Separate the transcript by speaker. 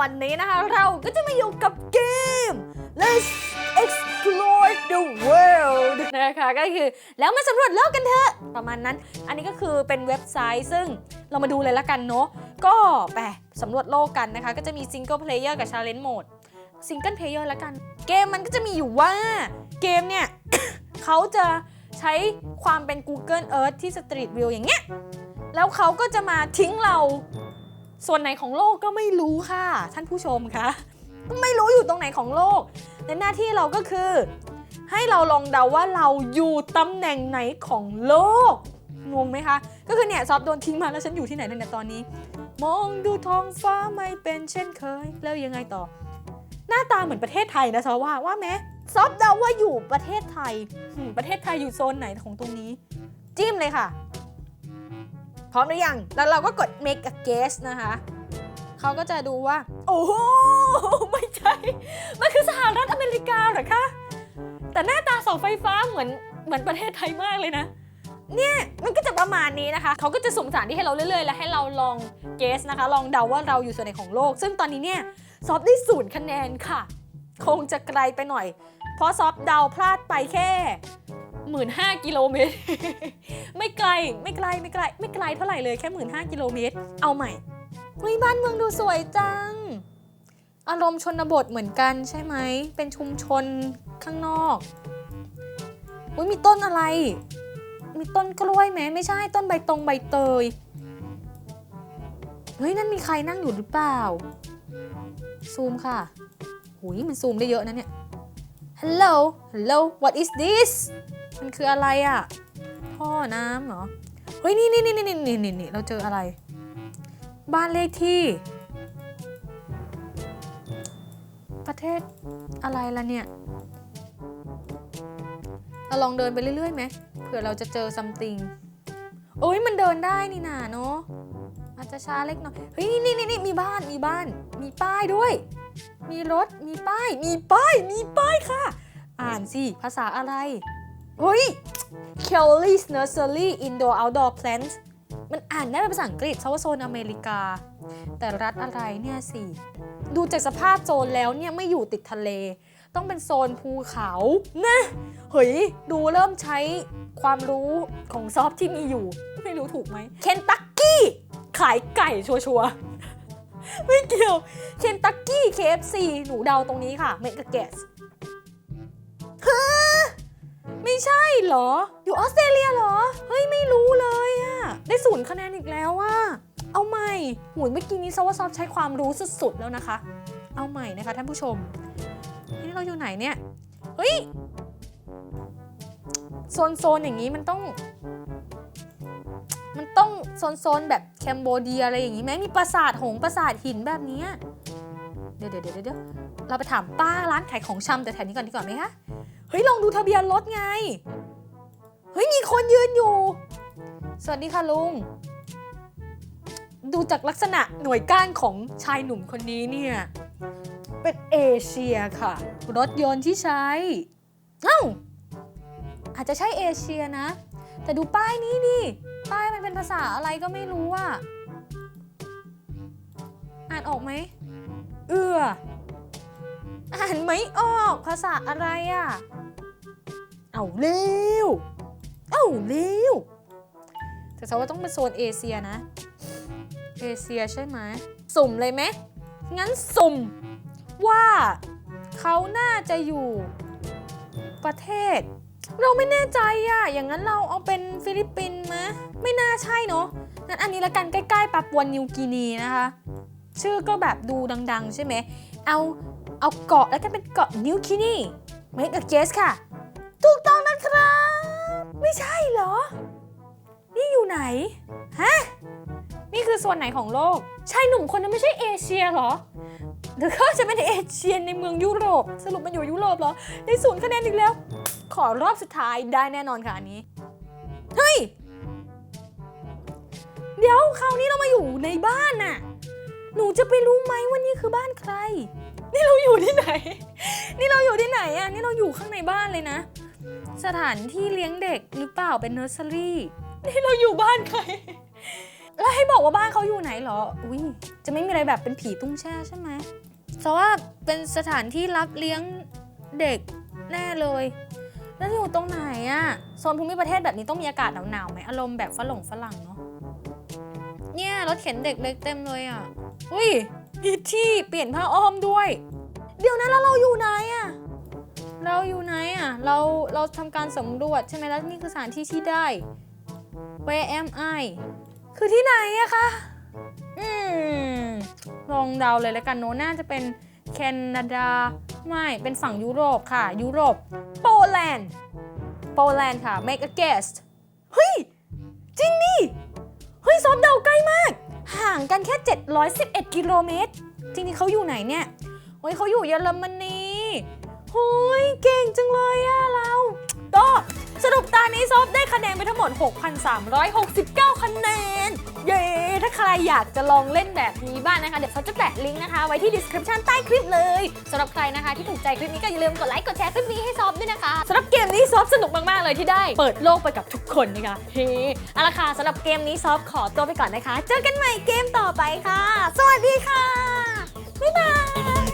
Speaker 1: วันนี้นะคะ เราก็จะมาอยู่กับเกม Let's explore the world นะคะก็คือแล้วมาสำรวจโลกกันเถอะ ประมาณนั้น อันนี้ก็คือเป็นเว็บไซต์ซึ่งเรามาดูเลยละกันเนาะก็ไปสำรวจโลกกันนะคะ ก็จะมี Single Player กับ Challenge Mode Single Player ละกัน เกมมันก็จะมีอยู่ว่าเกมเนี่ย เขาจะใช้ความเป็น Google Earth ที่ Street View อย่างเงี้ยแล้วเขาก็จะมาทิ้งเรา ส่วนไหนของโลกก็ไม่รู้ค่ะ ท่านผู้ชมคะไม่รู้อยู่ตรงไหนของโลกและหน้าที่เราก็คือ ให้เราลองเดาว่าเราอยู่ตำแหน่งไหนของโลกงงไหมคะ ก็คือเนี่ยซอฟโดนทิ้งมาแล้วฉันอยู่ที่ไหนเนี่ยตอนนี้ มองดูท้องฟ้าไม่เป็นเช่นเคย แล้วยังไงต่อ หน้าตาเหมือนประเทศไทยนะซอฟว่าว่าไหมซอฟเดาว่าอยู่ประเทศไทย ประเทศไทยอยู่โซนไหนของตรงนี้ จิ้มเลยค่ะ พร้อมหรือยัง แล้วเราก็กด make a guess นะคะ เขาก็จะดูว่า โอ้โห ไม่ใช่ มันคือสหรัฐอเมริกาเหรอคะ แต่หน้าตาเสาไฟฟ้าเหมือนเหมือนประเทศไทยมากเลยนะ เนี่ย มันก็จะประมาณนี้นะคะ เขาก็จะสุ่มสารที่ให้เราเรื่อยๆ และให้เราลองเกสนะคะ ลองเดาว่าเราอยู่ส่วนไหนของโลก ซึ่งตอนนี้เนี่ยซอฟได้ศูนย์คะแนนค่ะ คงจะไกลไปหน่อย เพราะซอฟเดาพลาดไปแค่ หมื่นห้ากิโลเมตร ไม่ไกล ไม่ไกล ไม่ไกล ไม่ไกลเท่าไหร่เลยแค่หมื่นห้ากิโลเมตร เอาใหม่วิบ้านเมืองดูสวยจัง อารมณ์ชนบทเหมือนกันใช่ไหม เป็นชุมชนข้างนอกอุ้ยมีต้นอะไร มีต้นกล้วยไหมไม่ใช่ต้นใบตรงใบเตย เฮ้ยนั่นมีใครนั่งอยู่หรือเปล่า ซูมค่ะหุยมันซูมได้เยอะนะเนี่ย Hello Hello What is this มันคืออะไรอะ่ะ ท่อน้ำเหรอ เฮ้ย นี่นี่นี่นี่นี่นี่นี่เราเจออะไร บ้านเลขที่ ประเทศอะไรล่ะเนี่ยเราลองเดินไปเรื่อยๆไหมเผื่อเราจะเจอ something โอ้ยมันเดินได้นี่นาเนาะอาจจะช้าเล็กน้อยเฮ้ยนี่นี่นี่มีบ้านมีบ้าน มีป้ายด้วย มีรถมีป้าย มีป้าย มีป้ายค่ะ อ่านสิภาษาอะไร เฮ้ย Kelly's Nursery Indoor Outdoor Plants มันอ่านได้เป็นภาษาอังกฤษเพราะว่าโซนอเมริกา แต่รัฐอะไรเนี่ยสิ ดูจากสภาพโซนแล้วเนี่ยไม่อยู่ติดทะเล ต้องเป็นโซนภูเขานะเฮ้ย ดูเริ่มใช้ความรู้ของซอฟที่มีอยู่ ไม่รู้ถูกไหมเคนตักกี้ขายไก่ชัวร์ๆไม่เกี่ยวเคนตักกี้ KFC หนูเดาตรงนี้ค่ะ Make a guess ฮะ ไม่ใช่เหรอ อยู่ออสเตรเลียเหรอ เฮ้ยไม่รู้เลยอะได้ศูนย์คะแนนอีกแล้วว่า เอาใหม่หูยเมื่อกี้นี้ซอฟว่าซอฟใช้ความรู้สุดๆแล้วนะคะ เอาใหม่นะคะท่านผู้ชมนี่เราอยู่ไหนเนี่ย เฮ้ย โซนโซนๆอย่างนี้มันต้อง มันต้องโซนโซนๆแบบแคมโบเดียอะไรอย่างนี้ไหมมีปราสาทหงปราสาทหินแบบนี้ เดี๋ยวเดี๋ยวเดี๋ยวเดี๋ยวเราไปถามป้าร้านขายของชำแต่แถวนี้ก่อนดีกว่าไหมคะ เฮ้ยลองดูทะเบียนรถไง เฮ้ยมีคนยืนอยู่ สวัสดีค่ะลุง ดูจากลักษณะหน่วยก้านของชายหนุ่มคนนี้เนี่ย เป็นเอเชียค่ะ รถยนต์ที่ใช้เอ้าอาจจะใช่เอเชียนะ แต่ดูป้ายนี้ดิป้ายมันเป็นภาษาอะไรก็ไม่รู้อะอ่านออกไหม เอืออ่านไม่ออกภาษาอะไรอะ เอาเร็ว เอาเร็ว แต่สว่าต้องเป็นโซนเอเชียนะ เอเชียใช่ไหม สุ่มเลยไหม งั้นสุ่มว่าเขาน่าจะอยู่ประเทศ เราไม่แน่ใจอะอย่างนั้นเราเอาเป็นฟิลิปปินส์ไหมไม่น่าใช่เนาะ งั้นอันนี้ละกันใกล้ๆปาปัวนิวกินีนะคะ ชื่อก็แบบดูดัง ๆ ใช่ไหม เอาเอาเกาะแล้วกันเป็นเกาะนิวกินี make a guess ค่ะ ไม่ใช่เหรอ นี่อยู่ไหน ฮะ นี่คือส่วนไหนของโลก ชายหนุ่มคนนั้นไม่ใช่เอเชียเหรอ หรือเขาจะเป็นเอเชียในเมืองยุโรป สรุปมันอยู่ยุโรปเหรอ ได้ศูนย์คะแนนอีกแล้ว ขอรอบสุดท้ายได้แน่นอนค่ะอันนี้ เฮ้ย เดี๋ยวคราวนี้เรามาอยู่ในบ้านน่ะ หนูจะไปรู้ไหมว่านี่คือบ้านใคร นี่เราอยู่ที่ไหน นี่เราอยู่ที่ไหนอะนี่เราอยู่ข้างในบ้านเลยนะ สถานที่เลี้ยงเด็กหรือเปล่าเป็นเนอร์เซอรี่นี่เราอยู่บ้านใคร แล้วให้บอกว่าบ้านเขาอยู่ไหนเหรอ อุ้ยจะไม่มีอะไรแบบเป็นผีตุ้งแช่ใช่ไหมเพราะว่าเป็นสถานที่รับเลี้ยงเด็กแน่เลย แล้วอยู่ตรงไหนอะโซนภูมิประเทศแบบนี้ต้องมีอากาศหนาวๆไหมอารมณ์แบบฝรั่งฝรั่งเนาะ เนี่ยรถเข็นเด็กเล็กเต็มเลยอะอุ้ยมีที่เปลี่ยนผ้าอ้อมด้วย เดี๋ยวนะแล้วเราอยู่ไหนอะ เราอยู่ไหนอะ เราเราทำการสำรวจใช่ไหมแล้วนี่คือสถานที่ที่ได้ Where am I คือที่ไหนอะคะอืมลองเดาเลยแล้วกันโนน่าจะเป็นแคนาดา ไม่เป็นฝั่งยุโรปค่ะ ยุโรปโปแลนด์โปแลนด์ค่ะ make a guess เฮ้ย จริงดิเฮ้ยซอฟเดาใกล้มาก ห่างกันแค่ 711 กิโลเมตร จริงๆเขาอยู่ไหนเนี่ยเฮ้ยเขาอยู่เยอรมนีเฮ้ย งจังเลยอะเรา ก็สรุปตอนนี้ซอฟได้คะแนนไปทั้งหมด 6,369 คะแนน เย้ ถ้าใครอยากจะลองเล่นแบบนี้บ้างนะคะ เดี๋ยวซอฟจะแปะลิงก์นะคะ ไว้ที่ description ใต้คลิปเลยสำหรับใครนะคะที่ถูกใจคลิปนี้ก็อย่าลืมกดไลค์กดแชร์คลิปนี้ให้ซอฟด้วยนะคะสำหรับเกมนี้ซอฟสนุกมากๆเลยที่ได้เปิดโลกไปกับทุกคนนะคะเฮ้เอาละค่ะสำหรับเกมนี้ซอฟขอตัวไปก่อนนะคะ เจอกันใหม่เกมต่อไปค่ะ สวัสดีค่ะบ๊ายบาย